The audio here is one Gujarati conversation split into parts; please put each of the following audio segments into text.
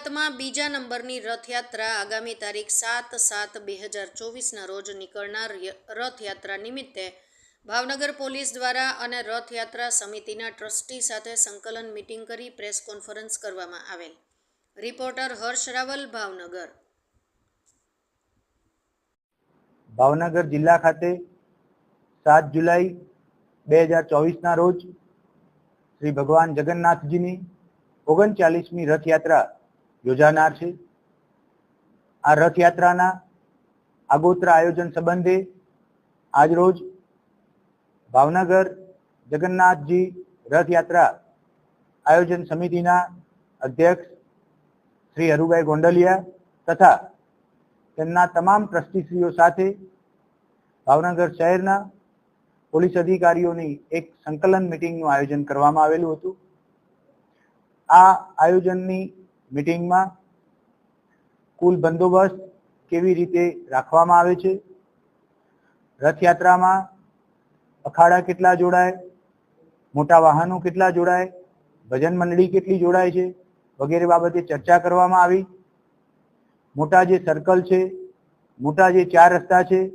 ગુજરાતમાં બીજા નંબરની રથયાત્રા આગામી તારીખ સાત સાત બે હજાર ચોવીસના રોજ નીકળનાર રથયાત્રા નિમિત્તે ભાવનગર પોલીસ દ્વારા અને રથયાત્રા સમિતિના ટ્રસ્ટી સાથે સંકલન મિટિંગ કરી પ્રેસ કોન્ફરન્સ કરવામાં આવેલ. રિપોર્ટર હર્ષ રાવલ, ભાવનગર. ભાવનગર જિલ્લા ખાતે સાત જુલાઈ બે હજાર ચોવીસના રોજ શ્રી ભગવાન જગન્નાથજીની ઓગણચાલીસમી રથયાત્રા યોજાનાર છે. આ રથયાત્રાના આગોતરા આયોજન સંબંધે આજરોજ ભાવનગર જગન્નાથજી રથયાત્રા આયોજન સમિતિના અધ્યક્ષ શ્રી હરુભાઈ ગોંડલિયા તથા તેમના તમામ ટ્રસ્ટીશ્રીઓ સાથે ભાવનગર શહેરના પોલીસ અધિકારીઓની એક સંકલન મિટિંગનું આયોજન કરવામાં આવેલું હતું. આ આયોજનની મિટિંગમાં કુલ બંદોબસ્ત કેવી રીતે રાખવામાં આવે છે? રથયાત્રામાં અખાડા કેટલા જોડાય? મોટા વાહનો કેટલા જોડાય? ભજન મંડળી કેટલી જોડાય છે? વગેરે બાબતે ચર્ચા કરવામાં આવી. મોટા જે સર્કલ છે, મોટા જે ચાર રસ્તા છે,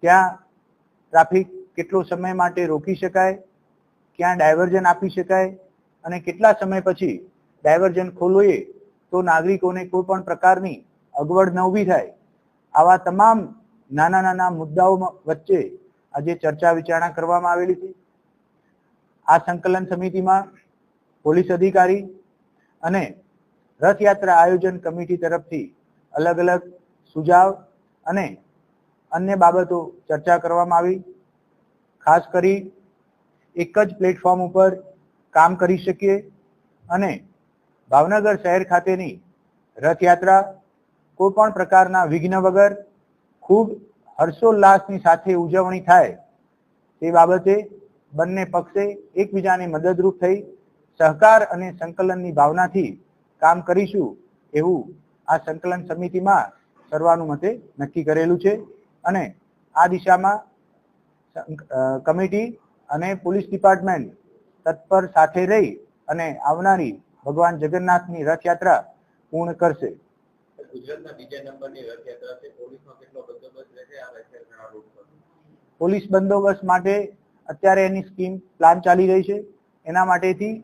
ત્યાં ટ્રાફિક કેટલો સમય માટે રોકી શકાય? ક્યાં ડાયવર્ઝન આપી શકાય? અને કેટલા સમય પછી ડાયવર્ઝન ખોલવીએ તો નાગરિકોને કોઈ પણ પ્રકારની અગવડ ન ઊભી થાય. આવા તમામ નાના નાના મુદ્દાઓ વચ્ચે આજે ચર્ચા વિચારણા કરવામાં આવેલી છે. આ સંકલન સમિતિમાં પોલીસ અધિકારી અને રથયાત્રા આયોજન કમિટી તરફથી અલગ અલગ સુઝાવ અને અન્ય બાબતો ચર્ચા કરવામાં આવી. ખાસ કરી એક જ પ્લેટફોર્મ ઉપર કામ કરી શકીએ અને ભાવનગર શહેર ખાતેની રથયાત્રા કોઈ પણ પ્રકારના વિઘ્ન વગર ખૂબ હર્ષોલ્લાસની સાથે ઉજવણી થાય તે બાબતે બંને પક્ષે એકબીજાને મદદરૂપ થઈ સહકાર અને સંકલનની ભાવનાથી કામ કરીશું એવું આ સંકલન સમિતિમાં સર્વાનુમતે નક્કી કરેલું છે અને આ દિશામાં કમિટી અને પોલીસ ડિપાર્ટમેન્ટ તત્પર સાથે રહી અને આવનારી ભગવાન જગન્નાથની રથયાત્રા પૂર્ણ કરશે. પોલીસ બંદોબસ્ત માટે અત્યારે એની સ્કીમ પ્લાન ચાલી રહી છે. એના માટેથી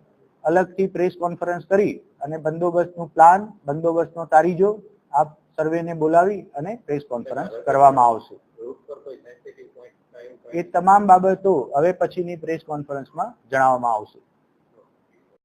અલગથી પ્રેસ કોન્ફરન્સ કરી અને બંદોબસ્તનું પ્લાન બંદોબસ્તનો તારીજો આપ સર્વેને બોલાવી અને પ્રેસ કોન્ફરન્સ કરવામાં આવશે. એ તમામ બાબતો હવે પછીની પ્રેસ કોન્ફરન્સમાં જણાવવામાં આવશે.